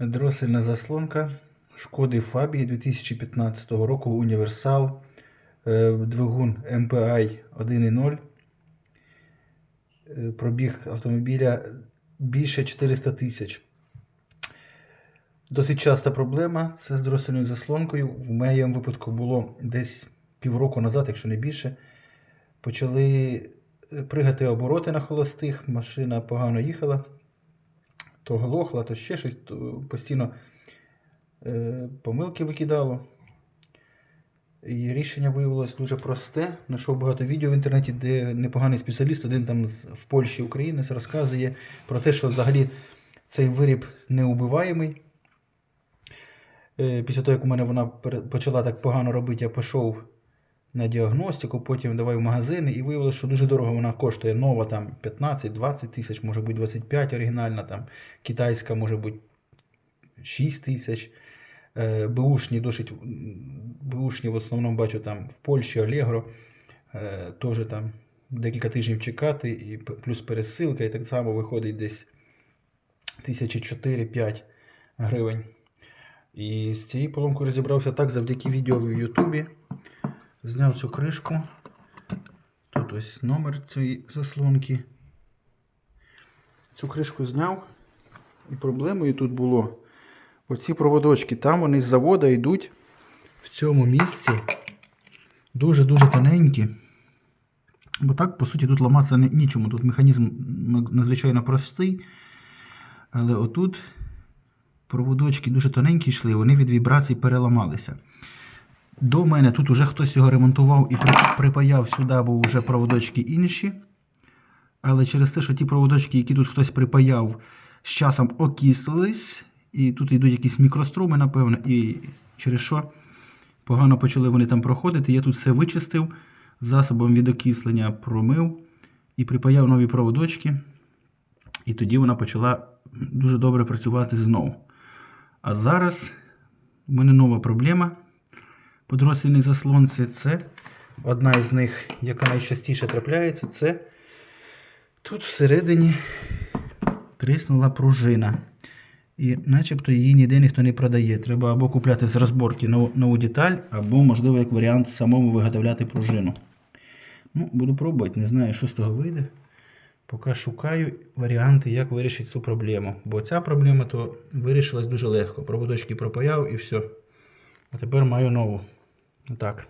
Дросельна заслонка шкоди Фабії 2015 року Універсал. Е, Двигун MPI 1.0. Е, Пробіг автомобіля більше 400 тисяч. Досить часта проблема це з дроссельною заслонкою. В моєму випадку було десь півроку назад, якщо не більше. Почали е, пригати обороти на холостих, машина погано їхала то глохла, то ще щось, то постійно е, помилки викидало. І рішення виявилось дуже просте. Знайшов багато відео в інтернеті, де непоганий спеціаліст, один там в Польщі українець розказує про те, що взагалі цей виріб неубиваємий. Е, після того, як у мене вона почала так погано робити, я пішов на діагностику, потім давай в магазини і виявилося, що дуже дорого вона коштує. Нова там 15-20 тисяч, може бути 25 оригінальна, там китайська може бути 6 тисяч. Е, Бушні досить бушні в основному бачу там в Польщі, Allegro, е, теж там декілька тижнів чекати, і плюс пересилка, і так само виходить десь 1004-5 гривень. І з цією поломкою розібрався так завдяки відео в Ютубі. Зняв цю кришку. Тут ось номер цієї заслонки. Цю кришку зняв. І проблемою тут було оці проводочки. Там вони з заводу йдуть в цьому місці дуже-дуже тоненькі. Бо так, по суті, тут ламатися нічому. Тут механізм надзвичайно простий. Але отут проводочки дуже тоненькі йшли, вони від вібрацій переламалися. До мене тут уже хтось його ремонтував і припаяв сюди, бо вже проводочки інші. Але через те, що ті проводочки, які тут хтось припаяв, з часом окислились, і тут йдуть якісь мікроструми, напевно, і через що погано почали вони там проходити. Я тут все вичистив, засобом від окислення промив і припаяв нові проводочки. І тоді вона почала дуже добре працювати знову. А зараз у мене нова проблема по заслонці. Це одна із них, яка найчастіше трапляється, це тут всередині тріснула пружина. І начебто її ніде ніхто не продає. Треба або купляти з розборки нову, нову деталь, або, можливо, як варіант, самому виготовляти пружину. Ну, буду пробувати, не знаю, що з того вийде. Поки шукаю варіанти, як вирішити цю проблему. Бо ця проблема то вирішилась дуже легко. Проводочки пропаяв і все. А тепер маю нову. Отак.